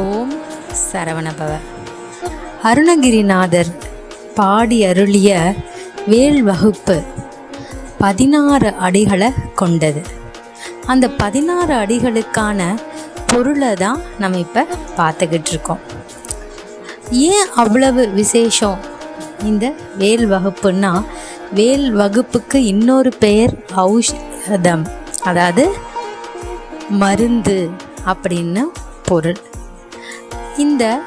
ஓம் சரவணபவ. அருணகிரிநாதர் பாடி அருளிய வேல் வகுப்பு பதினாறு அடிகளை கொண்டது. அந்த பதினாறு அடிகளுக்கான பொருளை தான் நம்ம இப்போ பார்த்துக்கிட்டு இருக்கோம் ஏன் அவ்வளவு விசேஷம்? இந்த வேல் வகுப்புன்னா வேல் வகுப்புக்கு இன்னொரு பெயர் ஔஷதம். அதாவது மருந்து அப்படின்னு பொருள். இந்த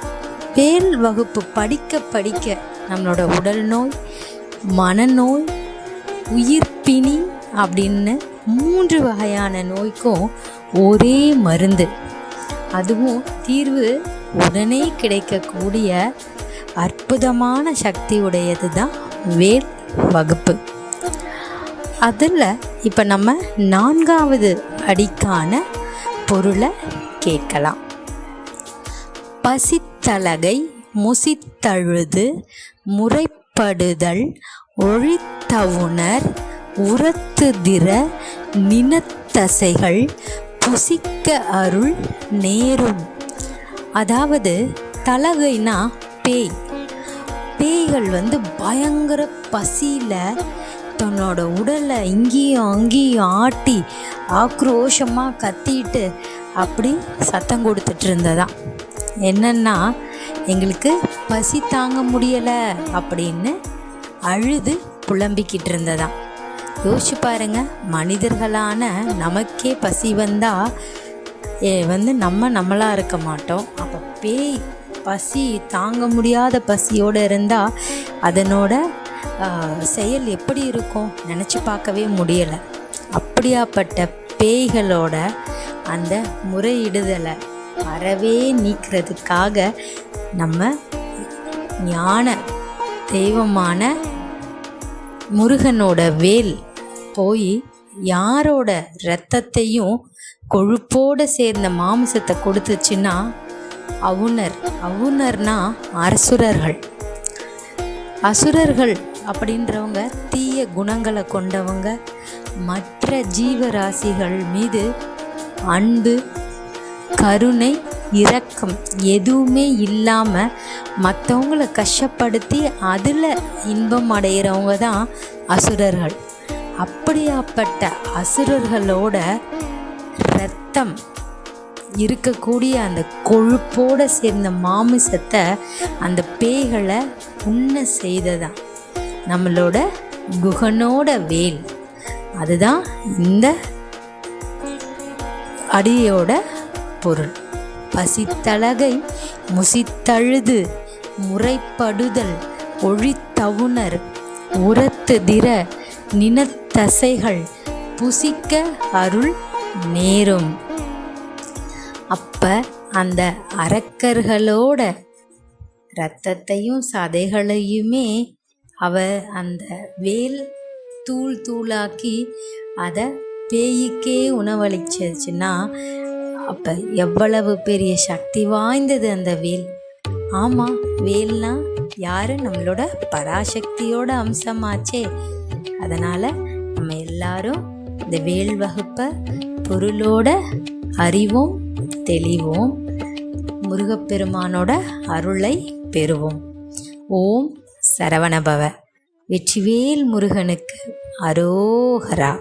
வேல் வகுப்பு படிக்க படிக்க நம்மளோட உடல் நோய் மனநோய் உயிர்ப்பிணி அப்படின்னு மூன்று வகையான நோய்க்கும் ஒரே மருந்து. அதுவும் தீர்வு உடனே கிடைக்கக்கூடிய அற்புதமான சக்தி உடையது தான் வேல் வகுப்பு. அதில் இப்போ நம்ம நான்காவது அடிக்கான பொருளை கேட்கலாம். பசித்தலகை முசித்தழுது முறைப்படுதல் ஒழித்தவுணர் உரத்துதிர நினத்தசைகள் புசிக்க அருள் நேரும். அதாவது தலகைனா பேய். பேய்கள் வந்து பயங்கர பசியில் தன்னோட உடலை இங்கேயும் அங்கேயும் ஆட்டி ஆக்ரோஷமாக கத்திட்டு அப்படி சத்தம் கொடுத்துட்டு இருந்ததான் என்னன்னா எங்களுக்கு பசி தாங்க முடியலை அப்படின்னு அழுது புலம்பிக்கிட்டு இருந்ததாம். யோசிச்சு பாருங்க மனிதர்களான நமக்கே பசி வந்தால் வந்து நம்ம நம்மளாக இருக்க மாட்டோம். அப்போ பேய் பசி தாங்க முடியாத பசியோடு இருந்தால் அதனோட செயல் எப்படி இருக்கும்? நினச்சி பார்க்கவே முடியலை. அப்படியாப்பட்ட பேய்களோட அந்த முறையிடுதலை அறவே நீக்கிறதுக்காக நம்ம ஞான தெய்வமான முருகனோட வேல் போய் யாரோட இரத்தத்தையும் கொழுப்போடு சேர்ந்த மாமிசத்தை கொடுத்துச்சுன்னா அவுணர். அவுணர்னா அரசுரர்கள் அசுரர்கள் அப்படின்றவங்க தீய குணங்களை கொண்டவங்க. மற்ற ஜீவராசிகள் மீது அன்பு கருணை இரக்கம் எதுவுமே இல்லாமல் மற்றவங்களை கஷ்டப்படுத்தி அதில் இன்பம் அடைகிறவங்க தான் அசுரர்கள். அப்படியாப்பட்ட அசுரர்களோட ரத்தம் இருக்கக்கூடிய அந்த கொழுப்போடு சேர்ந்த மாமிசத்தை அந்த பேய்களை உண்ண செய்ததான் நம்மளோட குகனோட வேல். அதுதான் இந்த அடியோட பொருள். பசித்தலகை முசித்தழுது முறைப்படுதல் ஒழித்தவுணர். உரத்து திர நினத்தசைகள் புசிக்க அருள் நேரும். அப்போ அந்த அரக்கர்களோட இரத்தத்தையும் சதைகளையுமே அவ அந்த வேல் தூள் தூளாக்கி அதை பேய்க்கே உணவளிச்சிச்சுன்னா அப்போ எவ்வளவு பெரிய சக்தி வாய்ந்தது அந்த வேல். ஆமாம் வேல்னா யார்? நம்மளோட பராசக்தியோட அம்சமாச்சே. அதனால் நம்ம எல்லாரும் இந்த வேல் வகுப்பை பொருளோட அறிவும் தெளிவோம் முருகப்பெருமானோட அருளை பெறுவோம். ஓம் சரவணபவ. வெற்றிவேல் முருகனுக்கு அரோகரா.